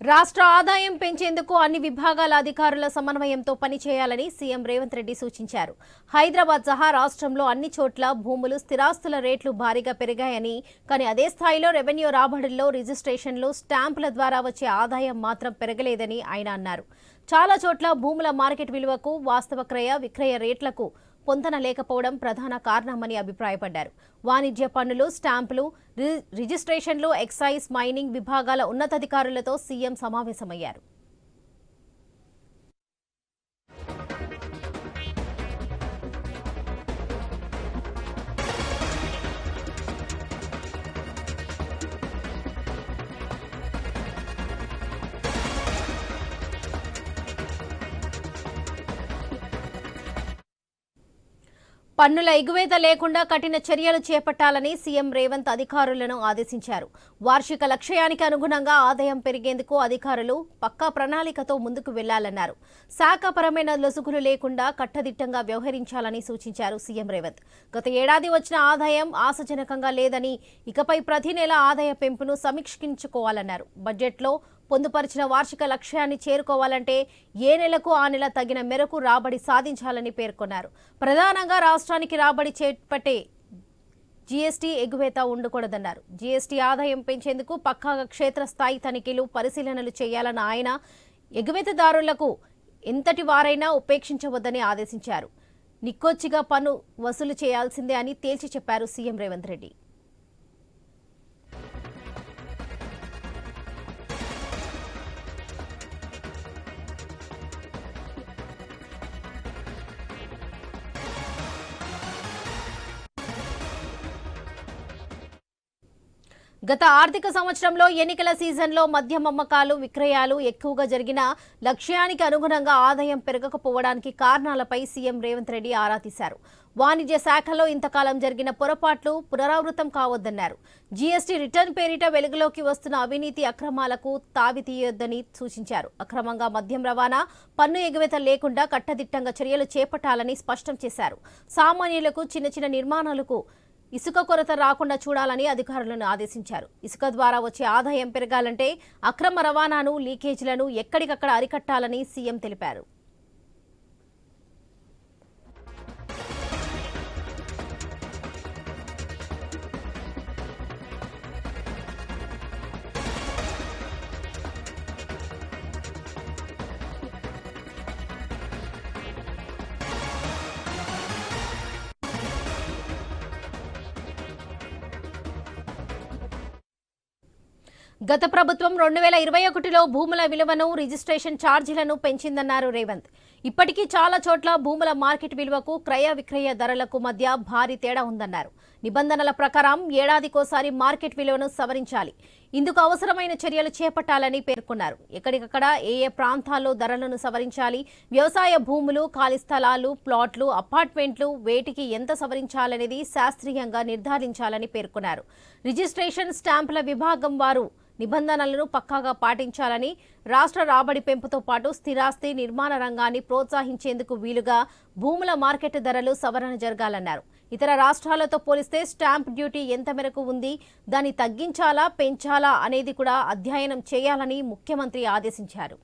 రాష్ట్ర ఆదాయం పెంచేందుకు అన్ని విభాగాల అధికారుల సమన్వయంతో పనిచేయాలని సీఎం రేవంత్ రెడ్డి సూచించారు. హైదరాబాద్ సహా రాష్ట్రంలో అన్ని చోట్ల భూములు స్థిరాస్తుల రేట్లు భారీగా పెరిగాయని కానీ అదే స్థాయిలో రెవెన్యూ రాబడుల్లో రిజిస్ట్రేషన్లు స్టాంపుల ద్వారా వచ్చే ఆదాయం మాత్రం పెరగలేదని ఆయన అన్నారు. చాలా చోట్ల భూముల మార్కెట్ విలువకు వాస్తవ క్రయ విక్రయ రేట్లకు పొందన లేకపోవడం ప్రధాన కారణమని అభిప్రాయపడ్డారు. వాణిజ్య పన్నులు స్టాంపులు రి- రిజిస్ట్రేషన్లు ఎక్సైజ్ మైనింగ్ విభాగాల ఉన్నతాధికారులతో సీఎం సమావేశమయ్యారు. పన్నుల ఎగువేత లేకుండా కఠిన చర్యలు చేపట్టాలని సీఎం రేవంత్ అధికారులను ఆదేశించారు. వార్షిక లక్ష్యానికి అనుగుణంగా ఆదాయం పెరిగేందుకు అధికారులు పక్కా ప్రణాళికతో ముందుకు వెళ్ళాలన్నారు. శాఖపరమైన లొసుగులు లేకుండా కట్టదిట్టంగా వ్యవహరించాలని సూచించారు సీఎం రేవంత్. గత ఏడాది వచ్చిన ఆదాయం ఆశాజనకంగా లేదని ఇకపై ప్రతి నెల ఆదాయ పెంపును సమీక్షించుకోవాలన్నారు. బడ్జెట్లో పొందుపరిచిన వార్షిక లక్ష్యాన్ని చేరుకోవాలంటే ఏ నెలకు ఆ నెల తగిన మేరకు రాబడి సాధించాలని పేర్కొన్నారు. ప్రధానంగా రాష్ట్రానికి రాబడి చేపట్టే జీఎస్టీ ఎగువేత ఉండకూడదన్నారు. జీఎస్టీ ఆదాయం పెంచేందుకు పక్కాగా క్షేత్రస్థాయి తనిఖీలు పరిశీలనలు చేయాలన్న ఆయన ఎగువేతదారులకు ఎంతటి వారైనా ఉపేక్షించవద్దని ఆదేశించారు. నిక్కొచ్చిగా పన్ను వసూలు చేయాల్సిందే అని తేల్చి చెప్పారు సీఎం రేవంత్ రెడ్డి. గత ఆర్థిక సంవత్సరంలో ఎన్నికల సీజన్లో మద్యం అమ్మకాలు విక్రయాలు ఎక్కువగా జరిగిన లక్ష్యానికి అనుగుణంగా ఆదాయం పెరగకపోవడానికి కారణాలపై సీఎం రేవంత్ రెడ్డి ఆరా తీశారు. వాణిజ్య శాఖలో ఇంతకాలం జరిగిన పొరపాట్లు పునరావృతం కావద్దన్నారు. జీఎస్టీ రిటర్న్ పేరిట వెలుగులోకి వస్తున్న అవినీతి అక్రమాలకు తావి తీయొద్దని సూచించారు. అక్రమంగా మద్యం రవాణా పన్ను ఎగువేత లేకుండా కట్టదిట్టంగా చర్యలు చేపట్టాలని స్పష్టం చేశారు. సామాన్యులకు చిన్న చిన్న నిర్మాణాలకు ఇసుక కొరత రాకుండా చూడాలని అధికారులను ఆదేశించారు. ఇసుక ద్వారా వచ్చే ఆదాయం పెరగాలంటే అక్రమ రవాణాను లీకేజీలను ఎక్కడికక్కడ అరికట్టాలని సీఎం తెలిపారు. గత ప్రభుత్వం రెండు వేల ఇరవై ఒకటిలో భూముల విలువను రిజిస్ట్రేషన్ ఛార్జీలను పెంచిందన్నారు రేవంత్. ఇప్పటికీ చాలా చోట్ల భూముల మార్కెట్ విలువకు క్రయ విక్రయ ధరలకు మధ్య భారీ తేడా ఉందన్నారు. నిబంధనల ప్రకారం ఏడాదికోసారి మార్కెట్ విలువను సవరించాలి. ఇందుకు అవసరమైన చర్యలు చేపట్టాలని పేర్కొన్నారు. ఎక్కడికక్కడ ఏ ఏ ప్రాంతాల్లో ధరలను సవరించాలి వ్యవసాయ భూములు ఖాళీ స్థలాలు ప్లాట్లు అపార్ట్మెంట్లు వేటికి ఎంత సవరించాలనేది శాస్త్రీయంగా నిర్ధారించాలని పేర్కొన్నారు. రిజిస్ట్రేషన్ స్టాంపుల విభాగం వారు నిబంధనలను పక్కాగా పాటించాలని రాష్ట్ర రాబడి పెంపుతో పాటు స్థిరాస్తి నిర్మాణ రంగాన్ని ప్రోత్సహించేందుకు వీలుగా భూముల మార్కెట్ ధరలు సవరణ జరగాలన్నారు. ఇతర రాష్ట్రాలతో పోలిస్తే స్టాంప్ డ్యూటీ ఎంత మేరకు ఉంది దాన్ని తగ్గించాలా పెంచాలా అనేది కూడా అధ్యయనం చేయాలని ముఖ్యమంత్రి ఆదేశించారు.